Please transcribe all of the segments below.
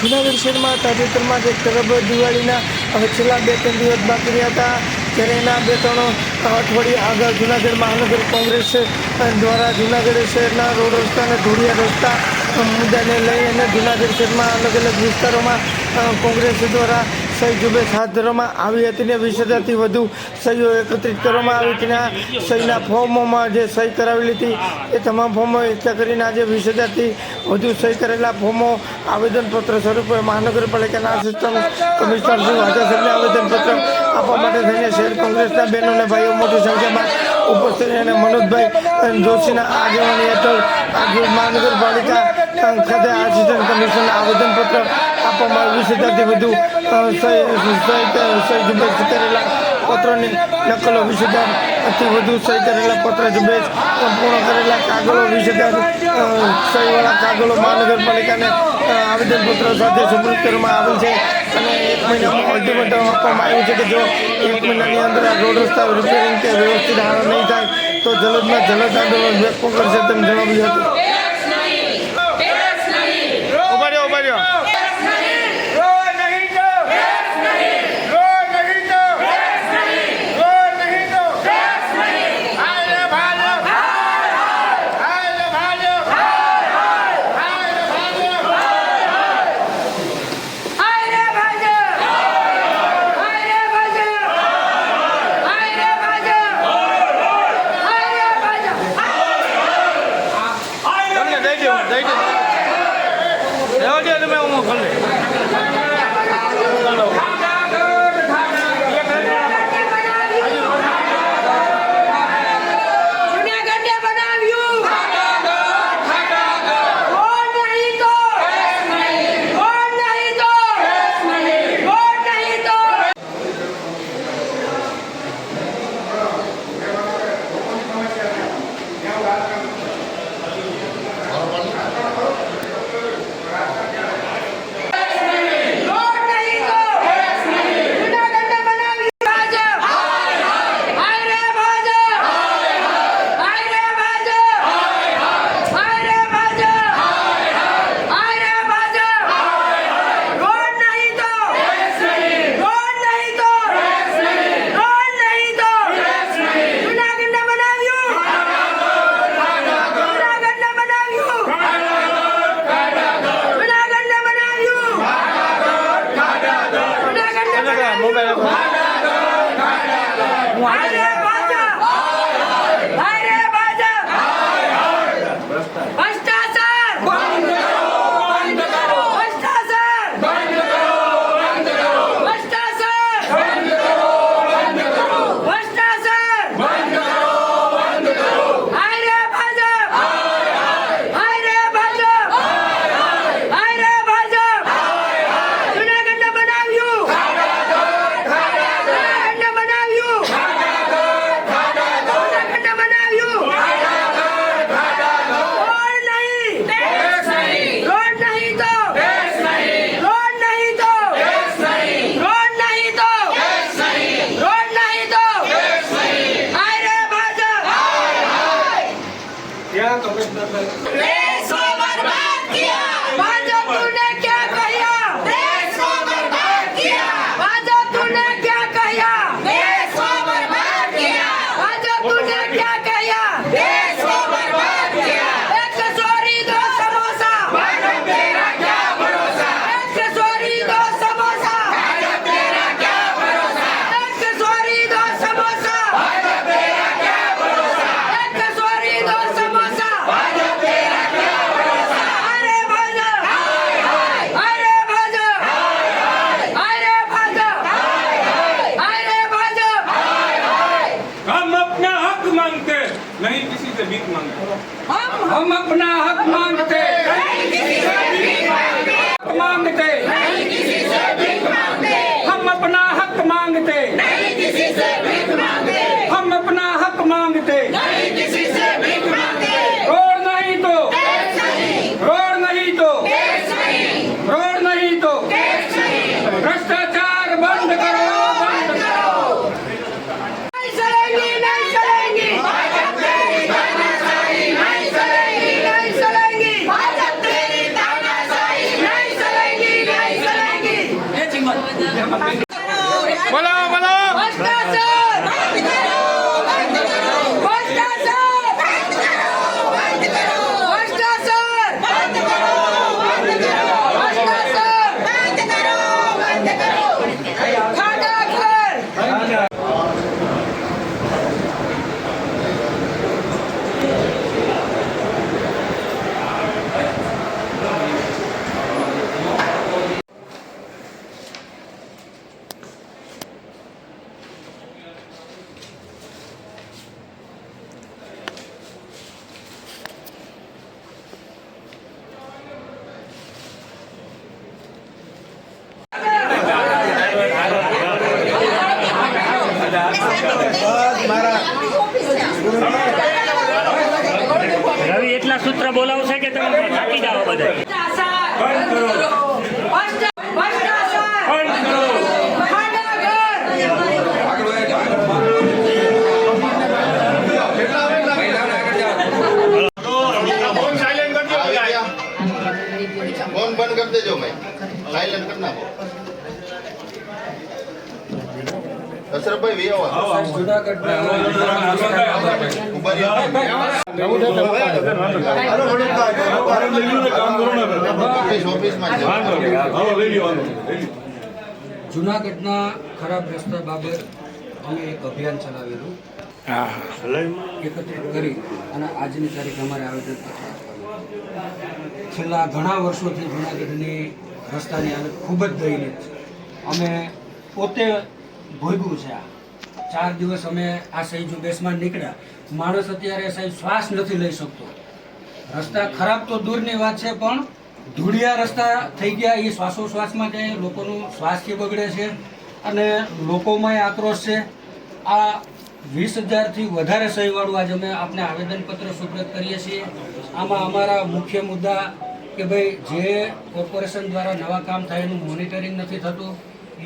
જુનાગઢ શહેરમાં તાજેતરમાં જ તરફ દિવાળીના, હવે છેલ્લા બે, ત્રણ દિવસ બાકી રહ્યા હતા. ત્યારે એના બે, ત્રણ અઠવાડિયા આગળ જૂનાગઢ મહાનગર કોંગ્રેસ દ્વારા જુનાગઢ શહેરના રોડ રસ્તા અને ધોળિયા રસ્તા મુદ્દાને લઈ અને જુનાગઢ શહેરમાં અલગ અલગ વિસ્તારોમાં કોંગ્રેસ દ્વારા સહી ઝુંબેશ હાથ ધરવામાં આવી હતી ને વીસ હજારથી વધુ સહીઓ એકત્રિત કરવામાં આવી હતી સહીના ફોર્મોમાં જે સહી કરાવેલી હતી, એ તમામ ફોર્મો એકઠા કરીને આજે વીસ હજારથી વધુ સહી કરેલા ફોર્મો આવેદનપત્ર સ્વરૂપે મહાનગરપાલિકાના આસિસ્ટન્ટ કમિશનર શ્રી વાજા સાહેબને આવેદનપત્ર આપવા માટે થઈને શહેર કોંગ્રેસના બહેનો અને ભાઈઓ મોટી સંખ્યામાં ઉપસ્થિત અને મનોજભાઈ જોશીના આગેવાની હેઠળ આજે મહાનગરપાલિકા ખાતે આસિસ્ટન્ટ કમિશનર આવેદનપત્ર આપવામાં વીસ હજારથી વધુ સહી કરેલા પત્રોની નકલો વીસ હજારથી વધુ સહી કરેલા પત્ર ઝુંબેશ પૂર્ણ કરેલા કાગળો વીસ હજાર સહીવાળા કાગળો મહાનગરપાલિકાને આવેદનપત્ર સાથે સુપ્રત કરવામાં આવેલ છે. અને એક મહિનામાં અલ્ટિમેટમ આપવામાં આવ્યું છે કે જો એક મહિનાની અંદર આ રોડ રસ્તા રિપેરિંગ કે વ્યવસ્થિત હારો નહીં થાય, તો જલદમાં જલદ આંદોલન વ્યક્ત કરશે તેમ જણાવ્યું હતું. 这个这个 રવિ એટલા સૂત્ર બોલાવશે કે તમે થાકી જાઓ બધા. જુનાગઢના ખરાબ રસ્તા બાબત અમે એક અભિયાન ચલાવેલું. એકત્રિત કરી અને આજની તારીખ અમારે આવેદન છેલ્લા ઘણા વર્ષોથી જુનાગઢની રસ્તાની હાલત ખૂબ જ દયનીય છે. અમે પોતે ભોગવું છે આ. ચાર દિવસ અમે આ સહી ઝુંબેશમાં નીકળ્યા. માણસ અત્યારે સાહેબ શ્વાસ નથી લઈ શકતો. રસ્તા ખરાબ તો દૂરની વાત છે, પણ ધૂળિયા રસ્તા થઈ ગયા. એ શ્વાસોશ્વાસમાં જાય લોકોનું સ્વાસ્થ્ય બગડે છે અને લોકોમાં આક્રોશ છે. આ વીસ હજારથી વધારે સહીવાળું આજે અમે આપને આવેદનપત્ર સુપ્રત કરીએ છીએ. આમાં અમારા મુખ્ય મુદ્દા કે ભાઈ જે કોર્પોરેશન દ્વારા નવા કામ થાય એનું મોનિટરિંગ નથી થતું.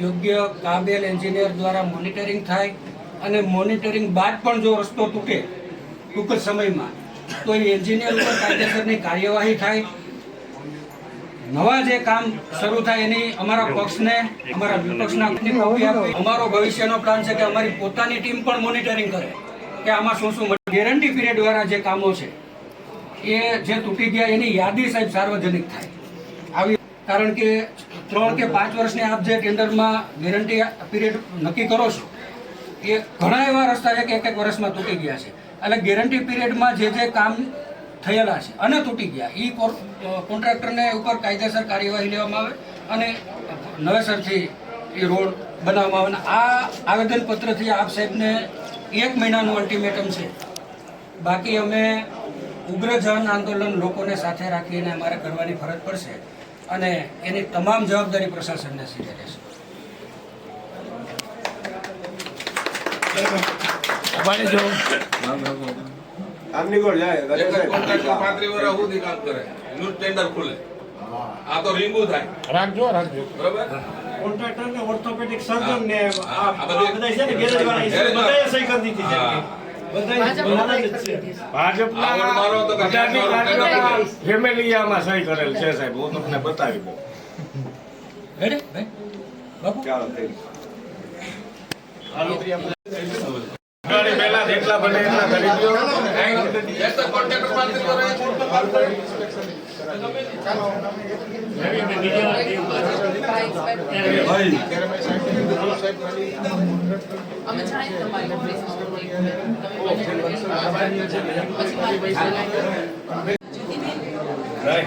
યોગ્ય કાબેલ એન્જિનિયર દ્વારા મોનિટરિંગ થાય. અને મોનિટરિંગ બાદ પણ જો રસ્તો તૂટે, ટૂંક સમયમાં, તો એ એન્જિનિયર ઉપર કાયદેસરની કાર્યવાહી થાય. નવા જે કામ શરૂ થાય એની અમારા પક્ષને, અમારા વિપક્ષના અમારો ભવિષ્યનો પ્લાન છે કે અમારી પોતાની ટીમ પણ મોનિટરિંગ કરે, કે આમાં શું શું ગેરંટી પીરિયડ દ્વારા જે કામો છે, એ જે તૂટી ગયા એની યાદી સાહેબ સાર્વજનિક થાય. આવી કારણ કે ત્રણ કે પાંચ વર્ષની આપ જે ટેન્ડરમાં ગેરંટી પીરિયડ નક્કી કરો છો એ ઘણા એવા રસ્તા છે કે એક એક વર્ષમાં તૂટી ગયા છે. એટલે ગેરંટી પીરિયડમાં જે જે કામ થયેલા છે અને તૂટી ગયા. એ કોન્ટ્રાક્ટરને ઉપર કાયદેસર કાર્યવાહી લેવામાં આવે અને નવેસરથી એ રોડ બનાવવામાં આવે. અને આ આવેદનપત્રથી આપ સાહેબને એક મહિનાનું અલ્ટિમેટમ છે. બાકી અમે ઉગ્ર જન આંદોલન લોકોને સાથે રાખીને અમારે કરવાની ફરજ પડશે અને એની તમામ જવાબદારી પ્રશાસનને સીધે રહેશે જાય પાંત્રીસ વર સુધી કામ કરે. એનું ટેન્ડર ખુલે. આ તો રીંગુ થાય. રાખજો રાખજો. બરાબર? કોન્ટ્રાક્ટર ને ઓર્થોપેડિક સર્જન ને આ આ બધા છે ને ગેરેજ વાળા. બધાએ સહી કરી દીધી છે. જ ભાજપના સહી કરેલ છે સાહેબ. હું તમને બતાવી દઉં. બાપુ? ગાડી પહેલા જેટલા બને એટલા કરી દો. એક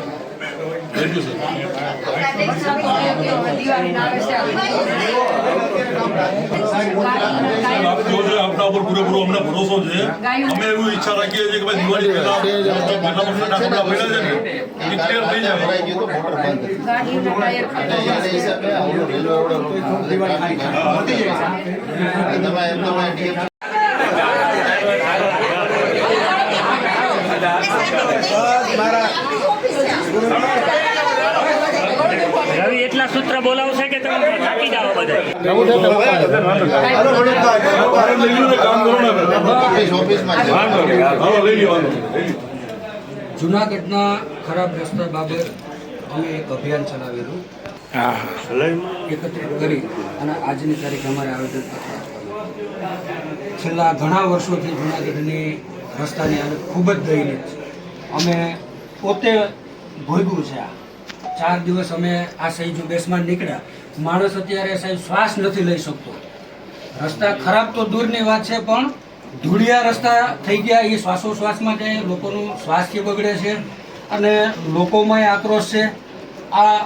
આપણા ઉપર પૂરેપૂરો અમને ભરોસો છે અમે એવું ઈચ્છા રાખીએ છીએ કે ભાઈ દિવાળી પહેલા છે ને એ ક્લિયર થઈ જાય ભરાઈ એટલા સૂત્ર બોલાવશે કે તમે થાકી જાઓ બધા? જુનાગઢના ખરાબ રસ્તા બાબત અમે એક અભિયાન ચલાવેલું. એકત્રિત કરી અને આજની તારીખે અમારે આવેદન છેલ્લા ઘણા વર્ષોથી જુનાગઢની રસ્તાની હાલત ખૂબ જ દયનીય છે. અમે પોતે ભોગવું છે આ. ચાર દિવસ અમે આ સહી બેસમાં નીકળ્યા. માણસ અત્યારે સાહેબ શ્વાસ નથી લઈ શકતો. રસ્તા ખરાબ તો દૂરની વાત છે, પણ ધૂળિયા રસ્તા થઈ ગયા. એ શ્વાસોશ્વાસમાં જાય લોકોનું સ્વાસ્થ્ય બગડે છે અને લોકોમાં આક્રોશ છે. આ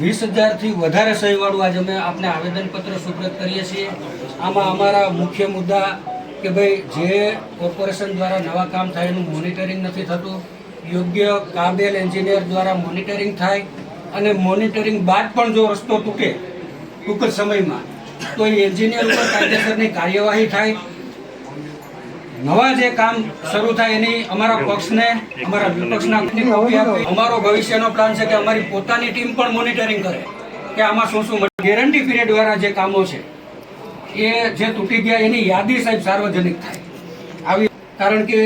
વીસ હજારથી વધારે સહીવાળું આજે અમે આપને આવેદનપત્ર સુપ્રત કરીએ છીએ. આમાં અમારા મુખ્ય મુદ્દા કે ભાઈ જે કોર્પોરેશન દ્વારા નવા કામ થાય એનું મોનિટરિંગ નથી થતું. યોગ્ય કાબેલ એન્જિનિયર દ્વારા મોનિટરિંગ થાય. અને મોનિટરિંગ બાદ પણ જો રસ્તો તૂટે, ટૂંક સમયમાં, તો એન્જિનિયર ઉપર કાયદેસરની કાર્યવાહી થાય. નવા જે કામ શરૂ થાય એની અમારા પક્ષને, અમારા વિપક્ષના અમારો ભવિષ્યનો પ્લાન છે કે અમારી પોતાની ટીમ પણ મોનિટરિંગ કરે, કે આમાં શું શું ગેરંટી પીરિયડ વાળા જે કામો છે, એ જે તૂટી ગયા એની યાદી સાહેબ સાર્વજનિક થાય. આવી કારણ કે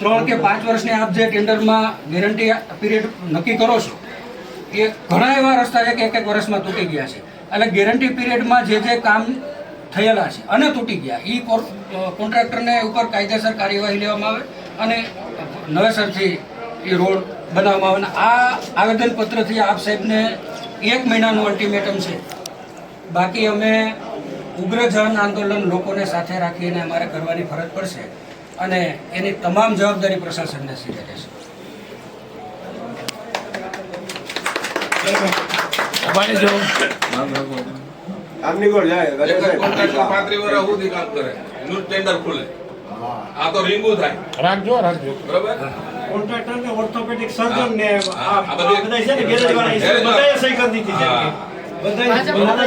ત્રણ કે પાંચ વર્ષની આપ જે ટેન્ડરમાં ગેરંટી પીરિયડ નક્કી કરો છો એ ઘણા એવા રસ્તા છે કે એક એક વર્ષમાં તૂટી ગયા છે. એટલે ગેરંટી પીરિયડમાં જે જે કામ થયેલા છે અને તૂટી ગયા. એ કોન્ટ્રાક્ટરને ઉપર કાયદેસર કાર્યવાહી લેવામાં આવે અને નવેસરથી એ રોડ બનાવવામાં આવે. અને આ આવેદનપત્રથી આપ સાહેબને એક મહિનાનું અલ્ટિમેટમ છે. બાકી અમે ઉગ્ર જન આંદોલન લોકોને સાથે રાખીને અમારે કરવાની ફરજ પડશે અને એની તમામ જવાબદારી પ્રશાસનને સીધે રહેશે જાય પાંત્રી વર્ષ સુધી કામ કરે. એનું ટેન્ડર ખુલે. આ તો રીંગુ થાય. રાખજો રાખજો. બરોબર? કોન્ટ્રાક્ટર ને ઓર્થોપેડિક સર્જન ને આ બધા છે ને ગેરેજ વાળા બધાએ સહી કરી દીધી છે. જ ભાજપના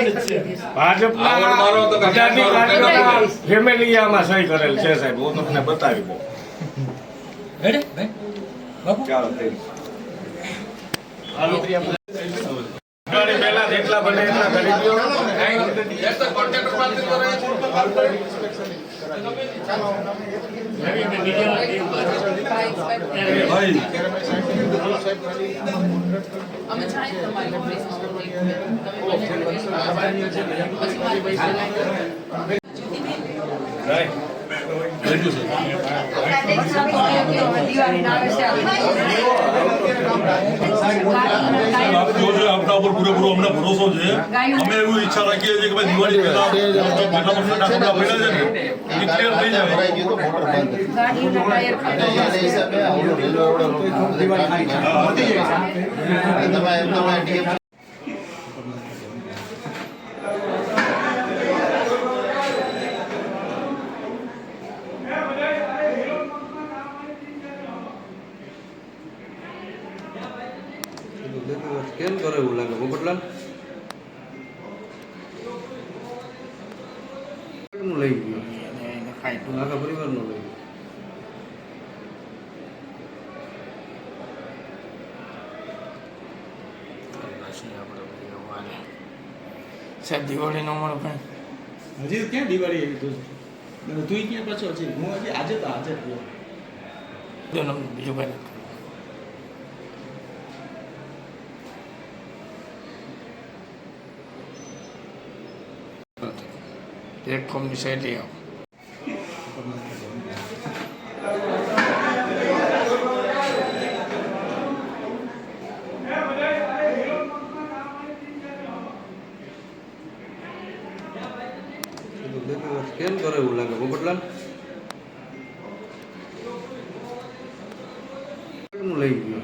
સહી કરેલ છે સાહેબ હું તમને બતાવી દઉં. બાપુ? ચાલો ગાડી પહેલા જેટલા બને એટલા કરી દો આપણા ઉપર પૂરેપૂરો અમને ભરોસો છે. અમે એવું ઈચ્છા રાખીએ છીએ કે ભાઈ દિવાળી પહેલા જેટલા પણ ટાંકડા પડ્યા છે ને એ ક્લિયર થઈ જાય ભરાઈ ગયું તો મોટર બંધ ગાડીઓના ટાયર એટલે એના હિસાબે આવડું રેલવે આવડું વધી જાય છે તમે તમે DFC કેમ કરે એવું લાગે પોપટલાલનું લઈ ગયું આખા પરિવારનું લઈ સાહેબ દિવાળીનો મળો ભાઈ. હજી ક્યાં દિવાળી આવી તું તું ક્યાં પાછો છે? હું હજી આજે તો આજે જ ગયો બીજું ભાઈ પ્લેટફોર્મની શૈલી આવો કેમ કરે એવું લાગે પોપટલાલનું લઈ ગયું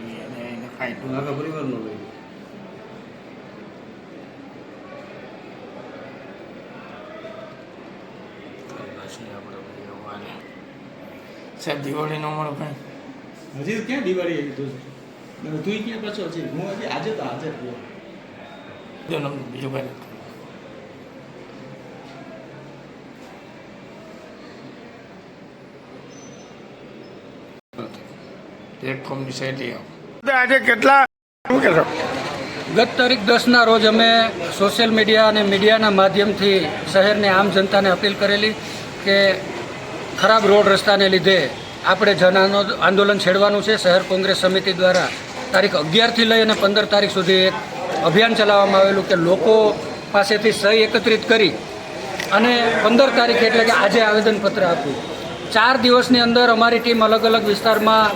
આખા પરિવારનું લઈ ગયું સાહેબ દિવાળીનો મળો ભાઈ. હજી ક્યાં દિવાળી આવી તું તું ક્યાં પાછો હજી? હું હજી આજે તો હાજર ગયો બીજું પ્લેટફોર્મની શૈલી આજે કેટલા ગત તારીખ દસના રોજ અમે સોશિયલ મીડિયા અને મીડિયાના માધ્યમથી શહેરની આમ જનતાને અપીલ કરેલી કે ખરાબ રોડ રસ્તાને લીધે આપણે જન આંદો- આંદોલન છેડવાનું છે. શહેર કોંગ્રેસ સમિતિ દ્વારા તારીખ અગિયારથી લઈ અને પંદર તારીખ સુધી એક અભિયાન ચલાવવામાં આવેલું કે લોકો પાસેથી સહી એકત્રિત કરી અને પંદર તારીખ એટલે કે આજે આવેદનપત્ર આપ્યું. ચાર દિવસની અંદર અમારી ટીમ અલગ અલગ વિસ્તારમાં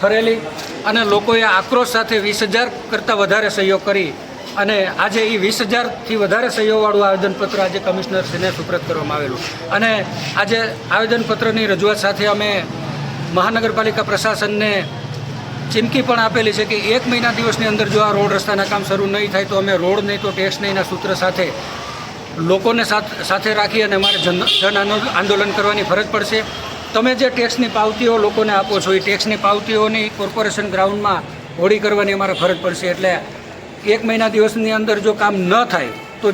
ફરેલી અને લોકોએ આક્રોશ સાથે વીસ હજાર કરતાં વધારે સહયોગ કરી અને આજે એ વીસ હજારથી વધારે સહયોગવાળું આવેદનપત્ર આજે કમિશનરશ્રીને સુપ્રત કરવામાં આવેલું. અને આજે આવેદનપત્રની રજૂઆત સાથે અમે મહાનગરપાલિકા પ્રશાસનને ચીમકી પણ આપેલી છે કે એક મહિના દિવસની અંદર જો આ રોડ રસ્તાના કામ શરૂ નહીં થાય તો અમે રોડ નહીં તો ટેક્સ નહીંના સૂત્ર સાથે લોકોને સાથ- રાખી અને અમારે જન જન આંદો- આંદોલન કરવાની ફરજ પડશે. તમે જે ટેક્સની પાવતીઓ લોકોને આપો છો, એ ટેક્સની પાવતીઓની કોર્પોરેશન ગ્રાઉન્ડમાં હોળી કરવાની અમારે ફરજ પડશે એટલે એક મહિના દિવસની અંદર જો કામ ન થાય તો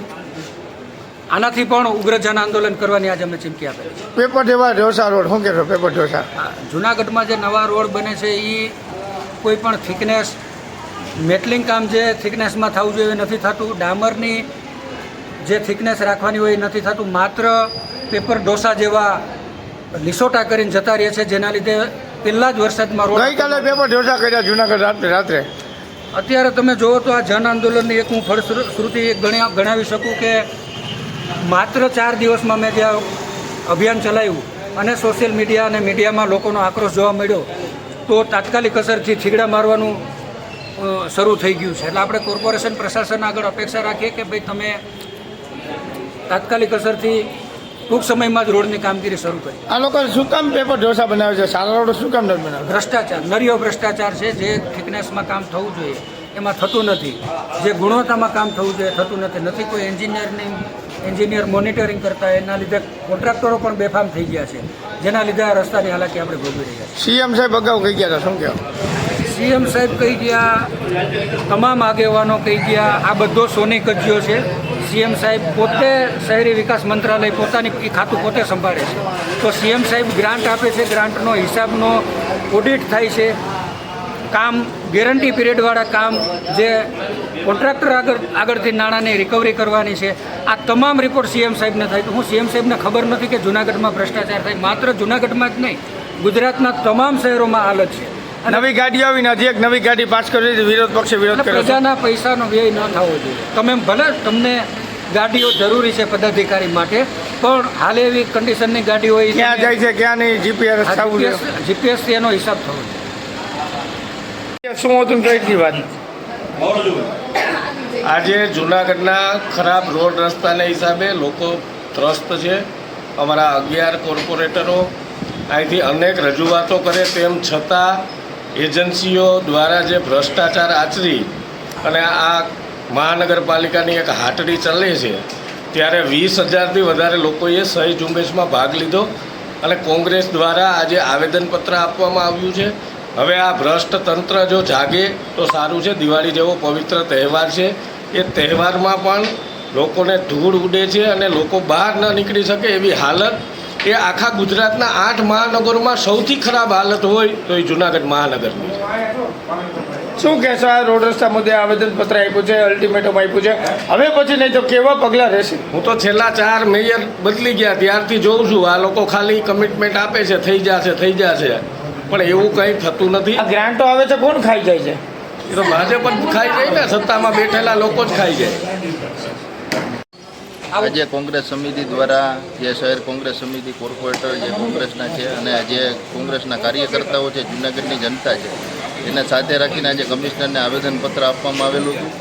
આનાથી પણ ઉગ્ર જન આંદોલન કરવાની આજે અમે ચીમકી આપેલી છે. પેપર જેવા ઢોસા રોડ શું કહેશો પેપર ઢોસા? જુનાગઢમાં જે નવા રોડ બને છે એ કોઈ પણ થિકનેસ મેટલિંગ કામ જે થિકનેસમાં થવું જોઈએ એ નથી થતું. ડામરની જે થિકનેસ રાખવાની હોય એ નથી થતું. માત્ર પેપર ઢોસા જેવા લીસોટા કરીને જતા રહે છે જેના લીધે પહેલા જ વરસાદમાં રોડ ગઈકાલે પેપર ઢોસા કર્યા જુનાગઢ રાત્રે રાત્રે. અત્યારે તમે જુઓ તો આ જન આંદોલનની એક હું ફળશ્રુતિ ગણ્યા ગણાવી શકું કે માત્ર ચાર દિવસમાં મેં જે અભિયાન ચલાવ્યું અને સોશિયલ મીડિયા અને મીડિયામાં લોકોનો આક્રોશ જોવા મળ્યો, તો તાત્કાલિક અસરથી છીગડા મારવાનું શરૂ થઈ ગયું છે. એટલે આપણે કોર્પોરેશન પ્રશાસન આગળ અપેક્ષા રાખીએ કે ભાઈ તમે તાત્કાલિક અસરથી ટૂંક સમયમાં જ રોડની કામગીરી શરૂ કરી. આ લોકો શું કામ પેપર ઢોસા બનાવે છે? સારા રોડ શું કામ નથી બનાવે ભ્રષ્ટાચાર નરિયો ભ્રષ્ટાચાર છે જે થિકનેસમાં કામ થવું જોઈએ એમાં થતું નથી. જે ગુણવત્તામાં કામ થવું જોઈએ થતું નથી. નથી કોઈ એન્જિનિયરની એન્જિનિયર મોનિટરિંગ કરતા એના લીધે કોન્ટ્રાક્ટરો પણ બેફામ થઈ ગયા છે જેના લીધે આ રસ્તાની હાલાકી આપણે ભોગવી રહ્યા છીએ. સીએમ સાહેબ અગાઉ કહી ગયા હતા શું કહેવું સીએમ સાહેબ કહી ગયા તમામ આગેવાનો કહી ગયા આ બધો સોની કજ્યો છે. સીએમ સાહેબ પોતે શહેરી વિકાસ મંત્રાલય પોતાની ખાતું પોતે સંભાળે છે. તો સીએમ સાહેબ ગ્રાન્ટ આપે છે, ગ્રાન્ટનો હિસાબનો ઓડિટ થાય છે. કામ, ગેરંટી પિરિયડવાળા કામ જે કોન્ટ્રાક્ટર આગળ, આગળથી નાણાંની રિકવરી કરવાની છે. આ તમામ રિપોર્ટ સીએમ સાહેબને થાય તો હું સીએમ સાહેબને ખબર નથી કે જુનાગઢમાં ભ્રષ્ટાચાર થાય. માત્ર જુનાગઢમાં જ નહીં, ગુજરાતના તમામ શહેરોમાં હાલત છે. નવી ગાડી આવીને હજી એક નવી ગાડી પાસ કરી દીધી. વિરોધ પક્ષે વિરોધ કરે કર્યો છે. પ્રજાના પૈસાનો વ્યય ન થવો જોઈએ. તમે ભલે તમને ગાડીઓ જરૂરી છે પદાધિકારી માટે પણ હાલ એવી કન્ડિશનની ગાડી હોય ક્યાં જાય છે ક્યાં નહીં જીપીએસ થવું જીપીએસ એનો હિસાબ થવો જોઈએ. શું હતું કઈ વાત. આજે જુનાગઢના ખરાબ રોડ રસ્તાના હિસાબે લોકો ત્રસ્ત છે. અમારા અગિયાર કોર્પોરેટરો અહીંથી અનેક રજૂઆતો કરે તેમ છતાં એજન્સીઓ દ્વારા જે ભ્રષ્ટાચાર આચરી અને આ મહાનગરપાલિકાની એક હાટડી ચાલે છે, ત્યારે વીસ હજારથી વધારે લોકોએ સહી ઝુંબેશમાં ભાગ લીધો અને કોંગ્રેસ દ્વારા આજે આવેદનપત્ર આપવામાં આવ્યું છે. હવે આ ભ્રષ્ટ તંત્ર જો જાગે તો સારું છે. દિવાળી જેવો પવિત્ર તહેવાર છે. એ તહેવારમાં પણ લોકોને ધૂળ ઉડે છે અને લોકો બહાર ન નીકળી શકે એવી હાલત એ આખા ગુજરાતના આઠ મહાનગરોમાં સૌથી ખરાબ હાલત હોય તો એ જુનાગઢ મહાનગરની. શું કહેશો આ રોડ રસ્તા મુદ્દે આવેદન પત્ર આપ્યું છે અલ્ટિમેટમ આપ્યું છે? હવે પછી નહીં તો કેવા પગલાં રહેશે? હું તો છેલ્લા ચાર મેયર બદલી ગયા ત્યારથી જોઉં છું આ લોકો ખાલી કમિટમેન્ટ આપે છે થઈ જશે થઈ જશે. પણ એવું કંઈ થતું નથી. આ ગ્રાન્ટો આવે છે કોણ ખાઈ જાય છે? એ તો ભાજપ જ ખાઈ જાય ને સત્તામાં બેઠેલા લોકો જ ખાઈ જાય. આજે કોંગ્રેસ સમિતિ દ્વારા જે શહેર કોંગ્રેસ સમિતિ કોર્પોરેટર જે કોંગ્રેસના છે અને જે કોંગ્રેસના કાર્યકર્તાઓ છે, જૂનાગઢની જનતા છે, એને સાથે રાખીને આજે કમિશનરને આવેદનપત્ર આપવામાં આવેલું હતું.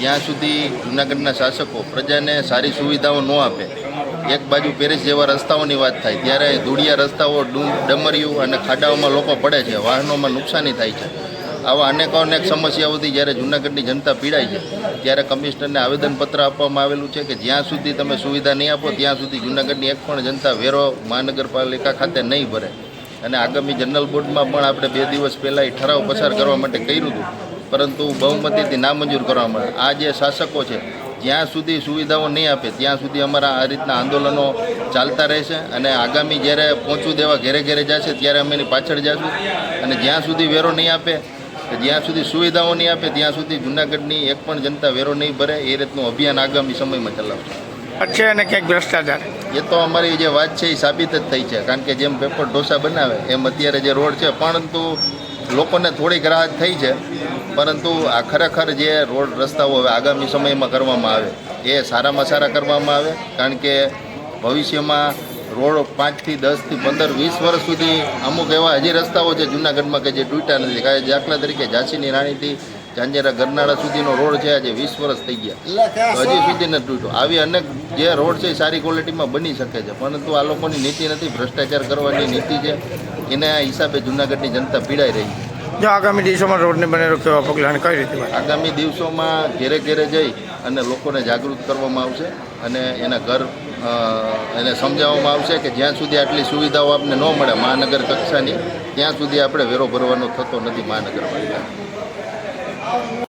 જ્યાં સુધી જૂનાગઢના શાસકો પ્રજાને સારી સુવિધાઓ ન આપે. એક બાજુ પેરિસ જેવા રસ્તાઓની વાત થાય, ત્યારે ધૂળિયા રસ્તાઓ ડું ડમરિયું અને ખાડાઓમાં લોકો પડે છે, વાહનોમાં નુકસાની થાય છે. આવા અનેકો અનેક સમસ્યાઓથી જ્યારે જૂનાગઢની જનતા પીડાય છે. ત્યારે કમિશનરને આવેદનપત્ર આપવામાં આવેલું છે કે જ્યાં સુધી તમે સુવિધા નહીં આપો, ત્યાં સુધી જૂનાગઢની એક પણ જનતા વેરો મહાનગરપાલિકા ખાતે નહીં ભરે. અને આગામી જનરલ બોર્ડમાં પણ આપણે બે દિવસ પહેલાં એ ઠરાવ પસાર કરવા માટે કર્યું હતું. પરંતુ બહુમતીથી નામંજૂર કરવામાં માટે. આ જે શાસકો છે, જ્યાં સુધી સુવિધાઓ નહીં આપે, ત્યાં સુધી અમારા આ રીતના આંદોલનો ચાલતા રહેશે અને આગામી જ્યારે પહોંચવું દેવા ઘેરે ઘેરે જશે, ત્યારે અમે એની પાછળ જશું. અને જ્યાં સુધી વેરો નહીં આપે કે જ્યાં સુધી સુવિધાઓ નહીં આપે ત્યાં સુધી જૂનાગઢની એક પણ જનતા વેરો નહીં ભરે એ રીતનું અભિયાન આગામી સમયમાં ચલાવશે. છે અને ક્યાંક ભ્રષ્ટાચાર? એ તો અમારી જે વાત છે એ સાબિત જ થઈ છે. કારણ કે જેમ પેપર ઢોસા બનાવે એમ અત્યારે જે રોડ છે પરંતુ લોકોને થોડીક રાહત થઈ છે. પરંતુ આ ખરેખર જે રોડ રસ્તાઓ હવે આગામી સમયમાં કરવામાં આવે એ સારામાં સારા કરવામાં આવે. કારણ કે ભવિષ્યમાં રોડ પાંચથી દસથી પંદર વીસ વર્ષ સુધી અમુક એવા હજી રસ્તાઓ છે જૂનાગઢમાં કે જે તૂટ્યા નથી. કાંઈ દાખલા તરીકે ઝાંસીની રાણીથી ઝાંઝેરા ગરનાળા સુધીનો રોડ છે આજે વીસ વર્ષ થઈ ગયા. હજી સુધી નથી તૂટ્યો. આવી અનેક જે રોડ છે એ સારી ક્વોલિટીમાં બની શકે છે. પરંતુ આ લોકોની નીતિ નથી ભ્રષ્ટાચાર કરવાની નીતિ છે. એના હિસાબે જૂનાગઢની જનતા પીડાઈ રહી છે. જો આગામી દિવસોમાં રોડને બને રોકવા પગલાં કઈ રીતે આગામી દિવસોમાં ઘેરે ઘેરે જઈ અને લોકોને જાગૃત કરવામાં આવશે અને એના ઘર એને સમજાવવામાં આવશે કે જ્યાં સુધી આટલી સુવિધાઓ આપને ન મળે મહાનગર કક્ષાની, ત્યાં સુધી આપણે વેરો ભરવાનો થતો નથી મહાનગરપાલિકા